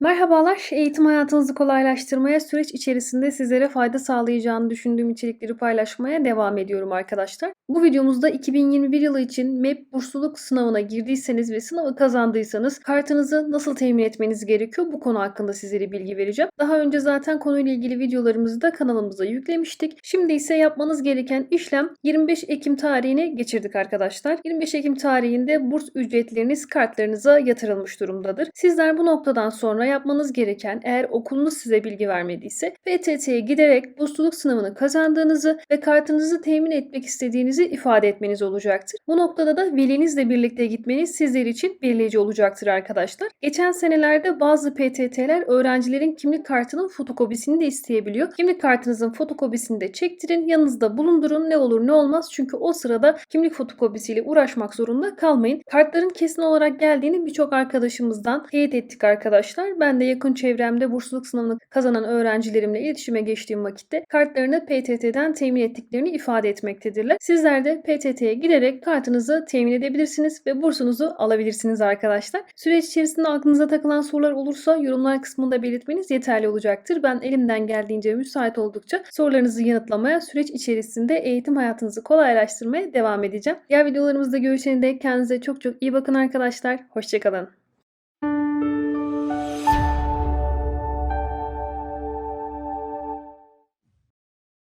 Merhabalar, eğitim hayatınızı kolaylaştırmaya, süreç içerisinde sizlere fayda sağlayacağını düşündüğüm içerikleri paylaşmaya devam ediyorum arkadaşlar. Bu videomuzda 2021 yılı için MEP bursluluk sınavına girdiyseniz ve sınavı kazandıysanız kartınızı nasıl temin etmeniz gerekiyor bu konu hakkında sizlere bilgi vereceğim. Daha önce zaten konuyla ilgili videolarımızı da kanalımıza yüklemiştik. Şimdi ise yapmanız gereken işlem 25 Ekim tarihine geçirdik arkadaşlar. 25 Ekim tarihinde burs ücretleriniz kartlarınıza yatırılmış durumdadır. Sizler bu noktadan sonra yapmanız gereken eğer okulunuz size bilgi vermediyse PTT'ye giderek bursluluk sınavını kazandığınızı ve kartınızı temin etmek istediğinizi ifade etmeniz olacaktır. Bu noktada da velinizle birlikte gitmeniz sizler için belirleyici olacaktır arkadaşlar. Geçen senelerde bazı PTT'ler öğrencilerin kimlik kartının fotokopisini de isteyebiliyor. Kimlik kartınızın fotokopisini de çektirin, yanınızda bulundurun ne olur ne olmaz çünkü o sırada kimlik fotokopisiyle uğraşmak zorunda kalmayın. Kartların kesin olarak geldiğini birçok arkadaşımızdan teyit ettik arkadaşlar. Ben de yakın çevremde bursluluk sınavını kazanan öğrencilerimle iletişime geçtiğim vakitte kartlarını PTT'den temin ettiklerini ifade etmektedirler. Sizler de PTT'ye giderek kartınızı temin edebilirsiniz ve bursunuzu alabilirsiniz arkadaşlar. Süreç içerisinde aklınıza takılan sorular olursa yorumlar kısmında belirtmeniz yeterli olacaktır. Ben elimden geldiğince müsait oldukça sorularınızı yanıtlamaya, süreç içerisinde eğitim hayatınızı kolaylaştırmaya devam edeceğim. Diğer videolarımızda görüşene dek kendinize çok çok iyi bakın arkadaşlar. Hoşçakalın.